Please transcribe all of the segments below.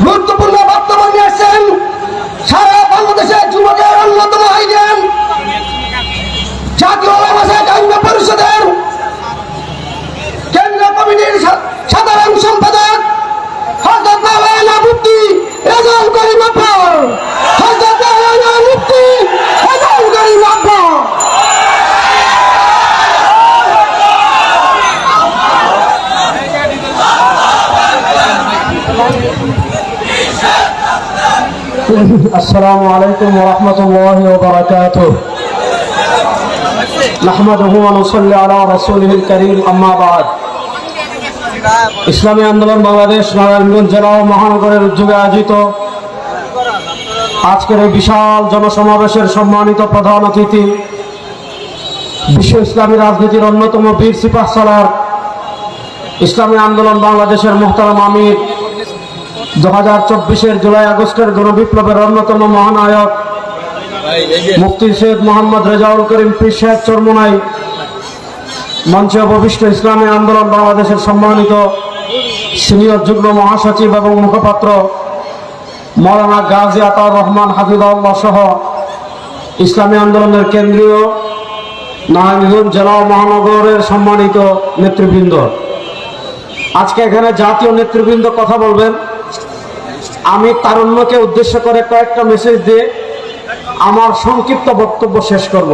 গুরুত্বপূর্ণ বক্তব্য নিয়ে আসছেন সারা বাংলাদেশের যুবকের অন্যতম আইডেন জাতীয় আইন পরিষদের কেন্দ্রীয় কমিটির সাধারণ সম্পাদক হজরত মাওলানা মুফতি রেজাউল করিম আব্বর হজরত মাওলানা মুফতি রেজাউল করিম আব্বর السلام عليكم ورحمة الله وبركاته نحمده ونصلي على رسوله الكريم أما بعد ইসলামী আন্দোলন বাংলাদেশ নারায়ণগঞ্জ জেলা ও মহানগরের উদ্যোগে আয়োজিত আজকের এই বিশাল জনসমাবেশের সম্মানিত প্রধান অতিথি বিশ্ব ইসলামী রাজনীতির অন্যতম বীর সিপাহ সালার ইসলামী আন্দোলন বাংলাদেশের মোহতারাম আমির দু হাজার চব্বিশের জুলাই আগস্টের গণবিপ্লবের অন্যতম মহানায়ক মুফতি সৈয়দ মোহাম্মদ রেজাউল করিম পীর সাহেব চরমনাই মঞ্চে অবশিষ্ট ইসলামী আন্দোলন বাংলাদেশের সম্মানিত সিনিয়র যুগ্ম মহাসচিব এবং মুখপাত্র মৌলানা গাজী আতাউর রহমান হাফিদুল্লাহ সহ ইসলামী আন্দোলনের কেন্দ্রীয় নারায়ণগঞ্জ জেলা মহানগরের সম্মানিত নেতৃবৃন্দ। আজকে এখানে জাতীয় নেতৃবৃন্দ কথা বলবেন। আমি তারুণ্যকে উদ্দেশ্য করে কয়েকটা মেসেজ দিয়ে আমার সংক্ষিপ্ত বক্তব্য শেষ করব।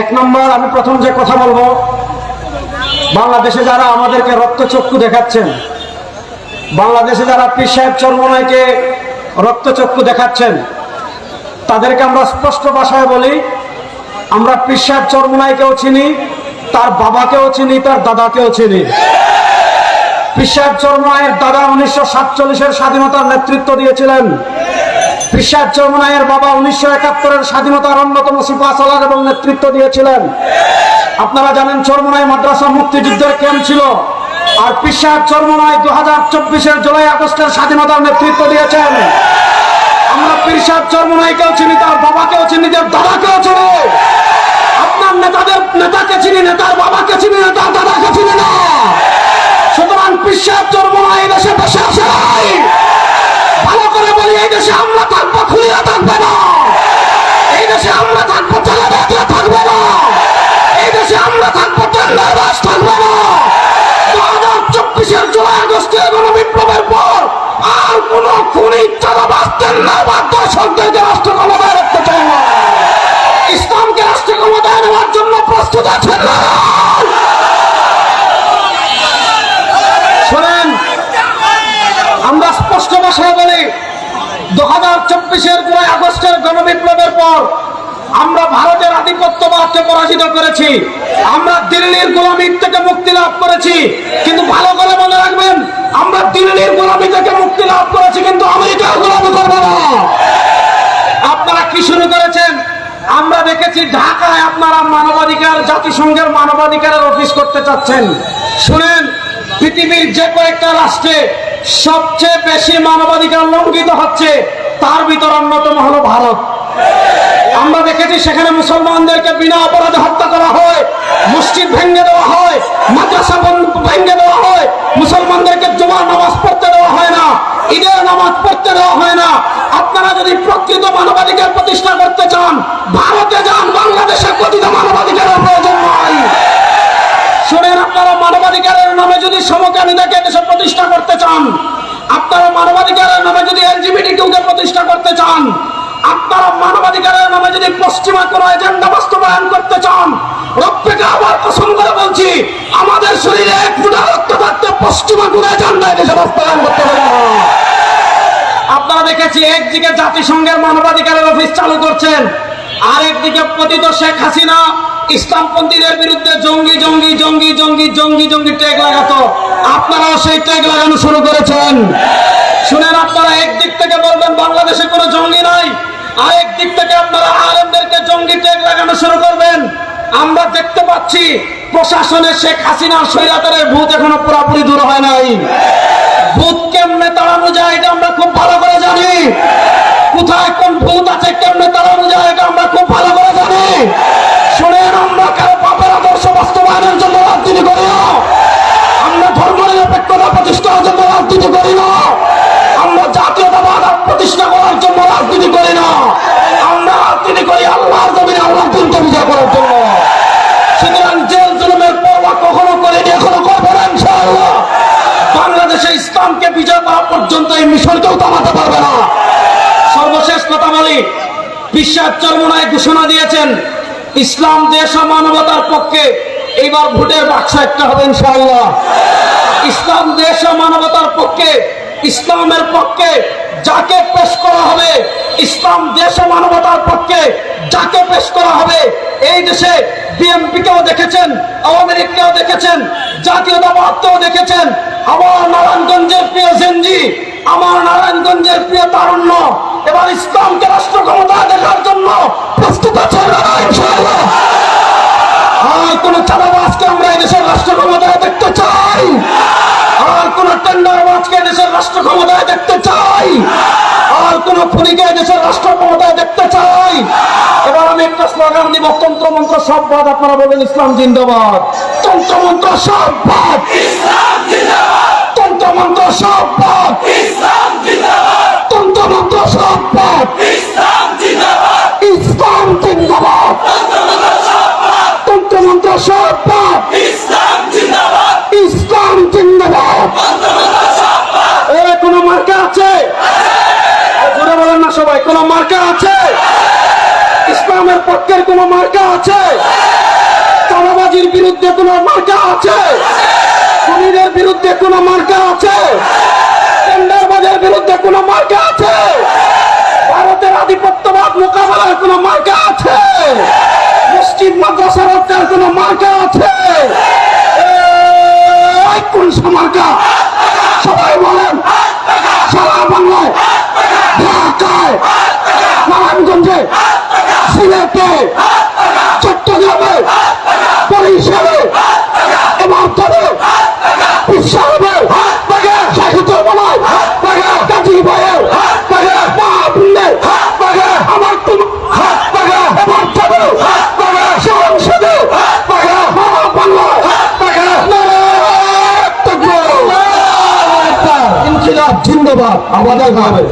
এক নম্বর, আমি প্রথম যে কথা বলব, বাংলাদেশে যারা আমাদেরকে রক্তচক্ষু দেখাচ্ছেন, বাংলাদেশে যারা পীর সাহেব চর্মনাইকে রক্তচক্ষু দেখাচ্ছেন, তাদেরকে আমরা স্পষ্ট ভাষায় বলি, আমরা পীর সাহেব চর্মনাইকেও চিনি, তার বাবাকেও চিনি, তার দাদাকেও চিনি। পিসাব চরমায়ের দাদা উনিশশো সাতচল্লিশের স্বাধীনতার নেতৃত্ব দিয়েছিলেন। পিসাব চরমায়ের বাবা উনিশশো একাত্তরের স্বাধীনতার অন্যতম সিপা সালার এবং নেতৃত্ব দিয়েছিলেন। আপনারা জানেন চরমনাই মাদ্রাসা মুক্তিযুদ্ধের ক্যাম্প ছিল। আর পিসাব চরমনাই দু হাজার চব্বিশের জুলাই আগস্টের স্বাধীনতার নেতৃত্ব দিয়েছেন। আমরা পিসাব চরমনাইকেও চিনি, তার বাবাকেও চিনি, তার দাদাকেও চিনি। আপনার নেতাদের, নেতাকে চিনি নেতার বাবাকে চিনি নেতার দাদাকে চিনি না। বিশ্বাস জন্ম না, এই দেশে বসে আছে। নাই। ভালো করে বলি, এই দেশে আমরা থাকব খুলিয়া থাকবে না। এই দেশে আমরা থাকব চালাবে দিয়ে থাকবে না। এই দেশে আমরা থাকব টেন্ডার থাকবে না। দু হাজার চব্বিশের জুলাই আগস্টে গণবিপ্লবের পর আর কোন খুনি চালাবাস টেন্ডার বাস দর্শকদেরকে রাষ্ট্র ক্ষমতায় রাখতে চাই না। ইসলামকে রাষ্ট্র ক্ষমতায় নেওয়ার জন্য প্রস্তুত আছেন না শোনেন আমরা স্পষ্ট ভাষায় বলি দু হাজার চব্বিশের জুলাই গণবিপ্লবের পর আমরা ভারতের আধিপত্যবাদকে পরাজিত করেছি। আমরা দিল্লির গোলামির থেকে মুক্তি লাভ করেছি। কিন্তু ভালো করে মনে রাখবেন, আমরা দিল্লির গোলামি থেকে মুক্তি লাভ করেছি, কিন্তু আমেরিকার গোলামি করব না। আপনারা কি শুরু করেছেন? আমরা দেখেছি ঢাকায় আপনারা মানবাধিকার, জাতিসংঘের মানবাধিকারের অফিস করতে চাচ্ছেন। শুনেন, পৃথিবীর যে কয়েকটা রাষ্ট্রে সবচেয়ে বেশি মানবাধিকার লঙ্ঘিত হচ্ছে, তার ভিতর অন্যতম হলো ভারত। আমরা দেখেছি সেখানে মুসলমানদেরকে বিনা অপরাধে হত্যা করা হয়, মসজিদ ভেঙে দেওয়া হয়, মাদ্রাসা ভেঙে দেওয়া হয়, মুসলমানদেরকে জমার নামাজ পড়তে দেওয়া হয় না, ঈদের নামাজ পড়তে দেওয়া হয় না। আপনারা যদি প্রকৃত মানবাধিকার প্রতিষ্ঠা করতে চান, ভারতে যান, বাংলাদেশে কথিত মানবাধিকারের প্রয়োজন নয় শুনেন আপনারা, মানবাধিকারের নামে যদি সমকামীদেরকে দেশে প্রতিষ্ঠা করতে চান, আপনারা মানবাধিকারের নামে যদি এলজিবিটি টুকে প্রতিষ্ঠা করতে চান আপনারা মানবাধিকারের নামে যদি পশ্চিমা কোনো এজেন্ডা বাস্তবায়ন করতে চান রক্তকে আবার পছন্দ করে বলছি, আমাদের শরীরে এক ফুটা রক্ত থাকতে পশ্চিমা কোনো এজেন্ডা দেশে বাস্তবায়ন করতে পারে আপনারা দেখেছি, একদিকে জাতিসংঘের মানবাধিকারের অফিস চালু করছেন, আরেকদিকে পতিত শেখ হাসিনা ইসলামপন্থীদের বিরুদ্ধে জঙ্গি জঙ্গি জঙ্গি জঙ্গি জঙ্গি জঙ্গি ট্যাগ লাগাতো। আপনারাও সেই ট্যাগ লাগানো শুরু করেছেন। শুনেন আপনারা, একদিক থেকে বলবেন, বাংলাদেশে কোনো জঙ্গি নাই। আরেক দিক থেকে আপনারা আলেমদেরকে জঙ্গি ট্যাগ লাগানো শুরু করবেন। আমরা দেখতে পাচ্ছি প্রশাসনে শেখ হাসিনার স্বৈরাচারের ভূত এখনও পুরোপুরি দূর হয় নাই। ভূত কেমনে তাড়ানো যায় এটা আমরা খুব ভালো করে জানি। কোথায় কোন ভূত আছে কেমনে তাড়ানো যায় এটা আমরা খুব ভালো করে জানি। শুনেন, আমরা কারও পাপের আদর্শ বাস্তবায়নের জন্য রাজনীতি করি না। আমরা ধর্ম নিরপেক্ষতা প্রতিষ্ঠার জন্য রাজনীতি করি না। বিজয় পাওয়া পর্যন্ত এই মিশনকেও থামাতে পারবে না। সর্বশেষ কথা বলি, বিশ্বাস চরমনায় ঘোষণা দিয়েছেন, ইসলাম, দেশ ও মানবতার পক্ষে এইবার ভোটের বাক্স একটা হবে ইনশাআল্লাহ। ইসলাম, দেশ ও মানবতার পক্ষে ইসলামের পক্ষে যাকে পেশ করা হবে, ইসলাম দেশ মানবতার পক্ষে যাকে পেশ করা হবে, এই দেশে বিএনপিকেও দেখেছেন, আওয়ামী লীগকেও দেখেছেন, জাতীয়তাবাদকেও দেখেছেন। আমার নারায়ণগঞ্জের প্রিয় জেনজি, আমার নারায়ণগঞ্জের প্রিয় তারুণ্য, এবার ইসলামকে রাষ্ট্র ক্ষমতা দেখার জন্য প্রস্তুত আছে কোন চাঁদাবাজকে আমরা এই দেশের রাষ্ট্র ক্ষমতায় দেখতে চাই আর কোন টেন্ডারবাজকে দেশের রাষ্ট্র ক্ষমতায় দেখতে চাই খুনিকে দেশের রাষ্ট্র ক্ষমতায় দেখতে চাই। এবার আমি একটা স্লোগান দিব তন্ত্রমন্ত্র সব বাদ আপনারা বলবেন ইসলাম জিন্দাবাদ। তন্ত্রমন্ত্র সব বাদ তন্ত্রমন্ত্র সব বাদ তন্ত্রমন্ত্র সব বাদ ইসলাম জিন্দাবাদ। তন্ত্রমন্ত্র সব বাদ ইসলাম জিন্দাবাদ এ কোন মার্কা আছে জোরে বলেন না সবাই কোন মার্কা আছে ইসলামের পক্ষের কোন মার্কা আছে? চাঁদাবাজির বিরুদ্ধে কোন মার্কা আছে? খুনিদের বিরুদ্ধে কোন মার্কা আছে? টেন্ডারবাজের বিরুদ্ধে কোন মার্কা আছে? ভারতের আধিপত্যবাদ মোকাবেলার কোন মার্কা আছে? মসজিদ, মাদ্রাসা রক্ষার কোন মার্কা আছে? কোন মার্কা। সবাই বলেন, সারা বাংলায় ঢাকায়, নারায়ণগঞ্জে সিলেটে, চট্টগ্রামে, বরিশালে তবে বিশ্বাসে সাহিত্য বলায় কাজী ভাইয়ের মা বোনের আমার তুমি তবে সংসদে জিন্দাবাদ, আমাদের হবে